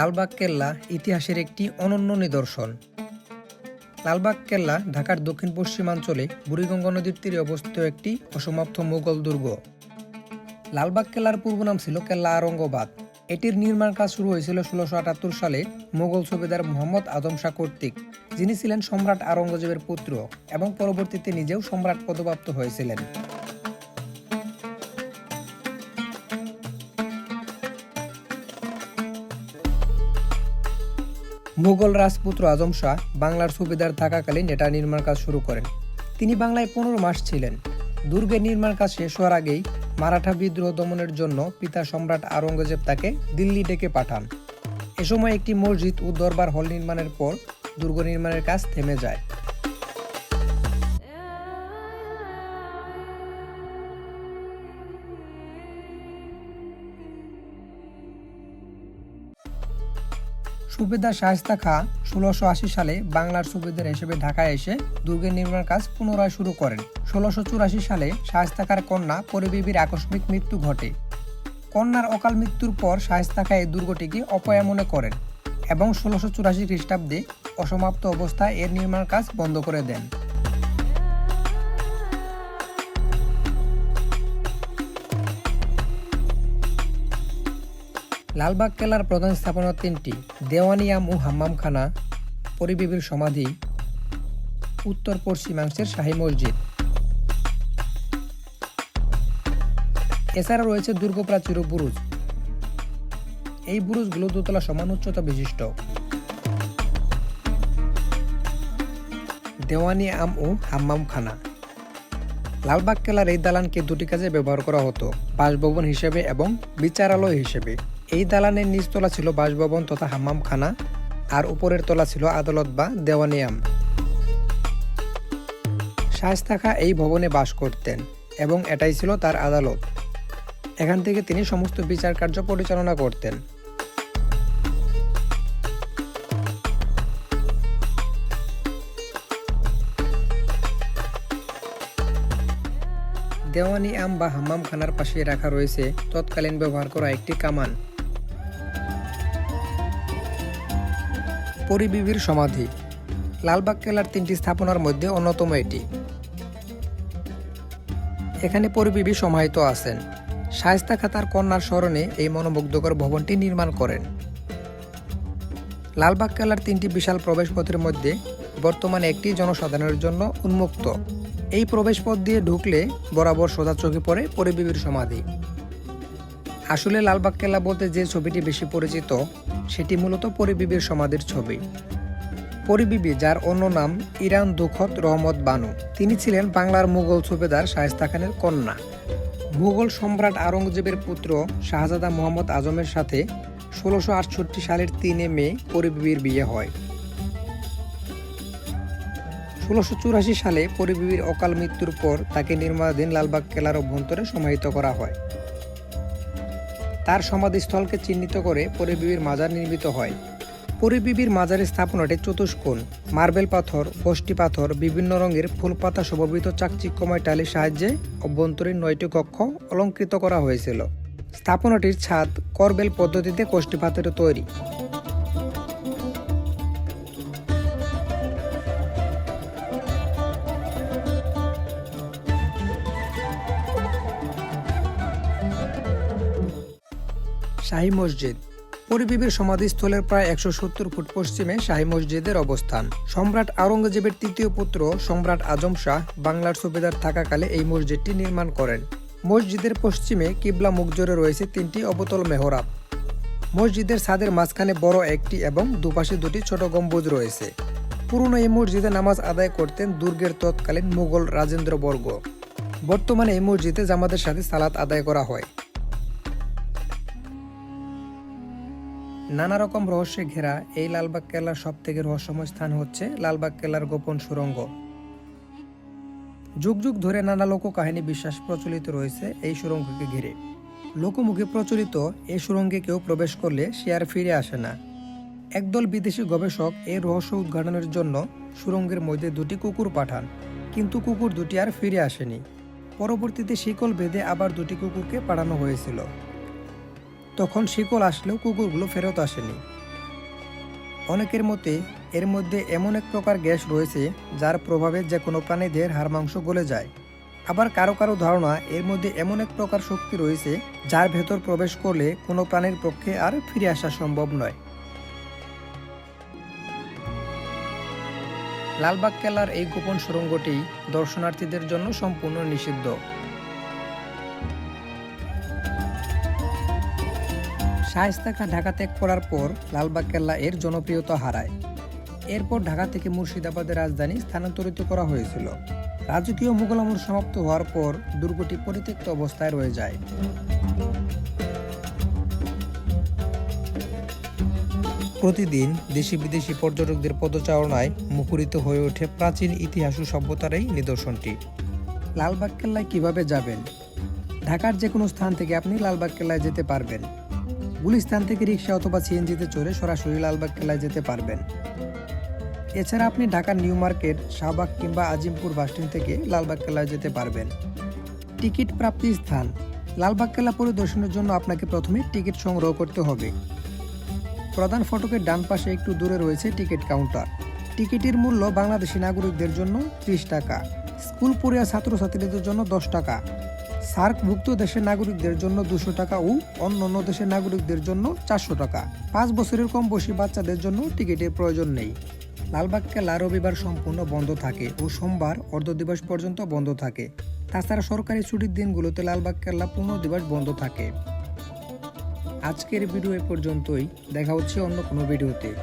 লালবাগ কেল্লা ইতিহাসের একটি অনন্য নিদর্শন। লালবাগ কেল্লা ঢাকার দক্ষিণ পশ্চিমাঞ্চলে বুড়িগঙ্গা নদীর তীরে অবস্থিত একটি অসমাপ্ত মুঘল দুর্গ। লালবাগ কেল্লার পূর্ব নাম ছিল কেল্লা আরঙ্গবাদ। এটির নির্মাণ কাজ শুরু হয়েছিল ষোলোশো আটাত্তর সালে মোগল সুবেদার মোহাম্মদ আদম শাহ কর্তৃক। যিনি ছিলেন সম্রাট আওরঙ্গজেবের পুত্র এবং পরবর্তীতে নিজেও সম্রাট পদপ্রাপ্ত হয়েছিলেন। মুঘল রাজপুত্র আজম শাহ বাংলার সুবিধার থাকাকালীন এটা নির্মাণ কাজ শুরু করেন। তিনি বাংলায় পনেরো মাস ছিলেন। দুর্গের নির্মাণ কাজ শেষ হওয়ার আগেই মারাঠা বিদ্রোহ দমনের জন্য পিতা সম্রাট আওরঙ্গজেব তাকে দিল্লি ডেকে পাঠান। এ সময় একটি মসজিদ ও দরবার হল নির্মাণের পর দুর্গ নির্মাণের কাজ থেমে যায়। সুবেদার শায়েস্তা খা ষোলোশো আশি সালে বাংলার সুবেদার হিসেবে ঢাকায় এসে দুর্গের নির্মাণ কাজ পুনরায় শুরু করেন। ষোলোশো চুরাশি সালে শাহিস্তা খার কন্যা পরিবেবীর আকস্মিক মৃত্যু ঘটে। কন্যার অকাল মৃত্যুর পর শায়েস্তা খা এই দুর্গটিকে অপয়া মনে করেন এবং ষোলোশো চুরাশি খ্রিস্টাব্দে অসমাপ্ত অবস্থায় এর নির্মাণ কাজ বন্ধ করে দেন। লালবাগ কেলার প্রধান স্থাপনা তিনটি দেওয়ানিয়াম ও হাম্মামখানা পরিবিবির সমাধি, উত্তর পশ্চিমাংশের শাহী মসজিদ। এছাড়া রয়েছে দুর্গপ্রাচীর ও বুরুজ এই বুরুজগুলো দোতলা সমান উচ্চতা বিশিষ্ট। দেওয়ানি আম ও হাম্মামখানা। লালবাগ কেলার এই দালানকে দুটি কাজে ব্যবহার করা হতো, বাসভবন হিসেবে এবং বিচারালয় হিসেবে। এই দালানের নিচতলা ছিল বাসভবন তথা হাম্মামখানা, আর উপরের তলা ছিল আদালত বা দেওয়ানিয়াম। শায়স্তা খা এই ভবনে বাস করতেন, এবং এটাই ছিল তার আদালত। এখান থেকে তিনি সমস্ত বিচার কার্য পরিচালনা করতেন। দেওয়ানি আম বা হাম্মাম খানার পাশে রাখা রয়েছে তৎকালীন ব্যবহার করা একটি কামান। পরিবিবির সমাধি। লালবাগ কেলার তিনটি স্থাপনার মধ্যে অন্যতম এটি। এখানে পরিবিবি সমাহিত আছেন। শায়স্তা খাতার কন্যার স্মরণে এই মনোমুগ্ধকর ভবনটি নির্মাণ করেন। লালবাগ কেলার তিনটি বিশাল প্রবেশপথের মধ্যে বর্তমানে একটি জনসাধারণের জন্য উন্মুক্ত। এই প্রবেশপথ দিয়ে ঢুকলে বরাবর সোজা চোখে পড়ে পরিবিবির সমাধি। আসলে লালবাগ কেল্লা বলতে যে ছবিটি বেশি পরিচিত, সেটি মূলত পরিবিবির সমাধির ছবি। পরিবিবি, যার অন্য নাম ইরান দুখত রহমত বানু, তিনি ছিলেন বাংলার মুঘল সুবেদার শায়েস্তা খানের কন্যা। মুঘল সম্রাট আওরঙ্গজেবের পুত্র শাহজাদা মোহাম্মদ আজমের সাথে ষোলোশো আটষট্টি সালের তিনে মে পরিবিবির বিয়ে হয়। ষোলোশো চুরাশি সালে পরিবিবির অকাল মৃত্যুর পর তাকে নির্মাণাধীন লালবাগ কেলার অভ্যন্তরে সমাহিত করা হয়। তার সমাধিস্থলকে চিহ্নিত করে পরিবিবির মাজার নির্মিত হয়। পরিবিবির মাজারের স্থাপনাটি চতুষ্কোণ, মার্বেল পাথর, বষ্টি পাথর, বিভিন্ন রঙের ফুল পাতা শোভিত চাকচিক্যময় টালির সাহায্যে অভ্যন্তরীণ নয়টি কক্ষ অলঙ্কৃত করা হয়েছিল। স্থাপনাটির ছাদ করবেল পদ্ধতিতে কোষ্ঠী পাথরে তৈরি। শাহী মসজিদ। পরিবিবির সমাধিস্থলের প্রায় একশো সত্তর ফুট পশ্চিমে শাহী মসজিদের অবস্থান। সম্রাট আওরঙ্গজেবের তৃতীয় পুত্র সম্রাট আজম শাহ বাংলার সুবেদার থাকাকালে এই মসজিদটি নির্মাণ করেন। মসজিদের পশ্চিমে কিবলা মুখ জুড়ে রয়েছে তিনটি অবতল মেহরাব। মসজিদের ছাদের মাঝখানে বড় একটি এবং দুপাশে দুটি ছোট গম্বুজ রয়েছে। পুরনো এই মসজিদে নামাজ আদায় করতেন দুর্গের তৎকালীন মুঘল রাজেন্দ্র বর্গ বর্তমানে এই মসজিদে জামাতের সাথে সালাত আদায় করা হয়। নানা রকম রহস্যে ঘেরা এই লালবাগ কেল্লার সব থেকে রহস্যময় স্থান হচ্ছে লালবাগ কেল্লার গোপন সুরঙ্গ। যুগ যুগ ধরে নানা লোক কাহিনী বিশ্বাস প্রচলিত রয়েছে এই সুরঙ্গকে ঘিরে। লোকমুখে প্রচলিত এই সুরঙ্গে কেউ প্রবেশ করলে সে আর ফিরে আসে না। একদল বিদেশি গবেষক এই রহস্য উদ্ঘাটনের জন্য সুরঙ্গের মধ্যে দুটি কুকুর পাঠান, কিন্তু কুকুর দুটি আর ফিরে আসেনি। পরবর্তীতে শিকল বেঁধে আবার দুটি কুকুরকে পাঠানো হয়েছিল। তখন শিকল আসলেও কুকুরগুলো ফেরত আসেনি। অনেকের মতে এর মধ্যে এমন এক প্রকার গ্যাস রয়েছে যার প্রভাবে যে কোনো প্রাণীদের হাড় মাংস গলে যায়। আবার কারও কারও ধারণা এর মধ্যে এমন এক প্রকার শক্তি রয়েছে যার ভেতর প্রবেশ করলে কোনো প্রাণীর পক্ষে আর ফিরে আসা সম্ভব নয়। লালবাগ কেল্লার এই গোপন সুড়ঙ্গটি দর্শনার্থীদের জন্য সম্পূর্ণ নিষিদ্ধ। শায়েস্তা ঢাকা ত্যাগ করার পর লালবাগ কেল্লা এর জনপ্রিয়তা হারায়। এরপর ঢাকা থেকে মুর্শিদাবাদের রাজধানী স্থানান্তরিত করা হয়েছিল। রাজকীয় মুঘল আমল সমাপ্ত হওয়ার পর দুর্গটি পরিত্যক্ত অবস্থায় রয়ে যায়। প্রতিদিন দেশি বিদেশি পর্যটকদের পদচারণায় মুখরিত হয়ে ওঠে প্রাচীন ইতিহাস ও সভ্যতার এই নিদর্শনটি। লালবাগ কেল্লায় কীভাবে যাবেন? ঢাকার যে কোনো স্থান থেকে আপনি লালবাগ কেল্লায় যেতে পারবেন। গুলিস্তান থেকে রিক্সা অথবা সিএনজিতে চড়ে সরাসরি লালবাগ কেলায় যেতে পারবেন। এছাড়া আপনি ঢাকার নিউ মার্কেট, শাহবাগ কিংবা আজিমপুর বাসস্ট্যান্ড থেকে লালবাগ কেলায় যেতে পারবেন। টিকিট প্রাপ্তি স্থান। লালবাগ কেলা পরিদর্শনের জন্য আপনাকে প্রথমে টিকিট সংগ্রহ করতে হবে। প্রধান ফটকের ডান পাশে একটু দূরে রয়েছে টিকিট কাউন্টার। টিকিটের মূল্য বাংলাদেশি নাগরিকদের জন্য ত্রিশ টাকা। স্কুল পড়িয়া ছাত্রছাত্রীদের জন্য দশ টাকা। সার্কভুক্ত দেশের নাগরিকদের জন্য দুশো টাকা ও অন্য অন্য দেশের নাগরিকদের জন্য চারশো টাকা। পাঁচ বছরের কম বয়সী বাচ্চাদের জন্য টিকিটের প্রয়োজন নেই। লালবাগ কেল্লা রবিবার সম্পূর্ণ বন্ধ থাকে ও সোমবার অর্ধ দিবস পর্যন্ত বন্ধ থাকে। তাছাড়া সরকারি ছুটির দিনগুলোতে লালবাগ কেল্লা পূর্ণ দিবস বন্ধ থাকে। আজকের ভিডিও এ পর্যন্তই। দেখা হচ্ছে অন্য কোনো ভিডিওতে।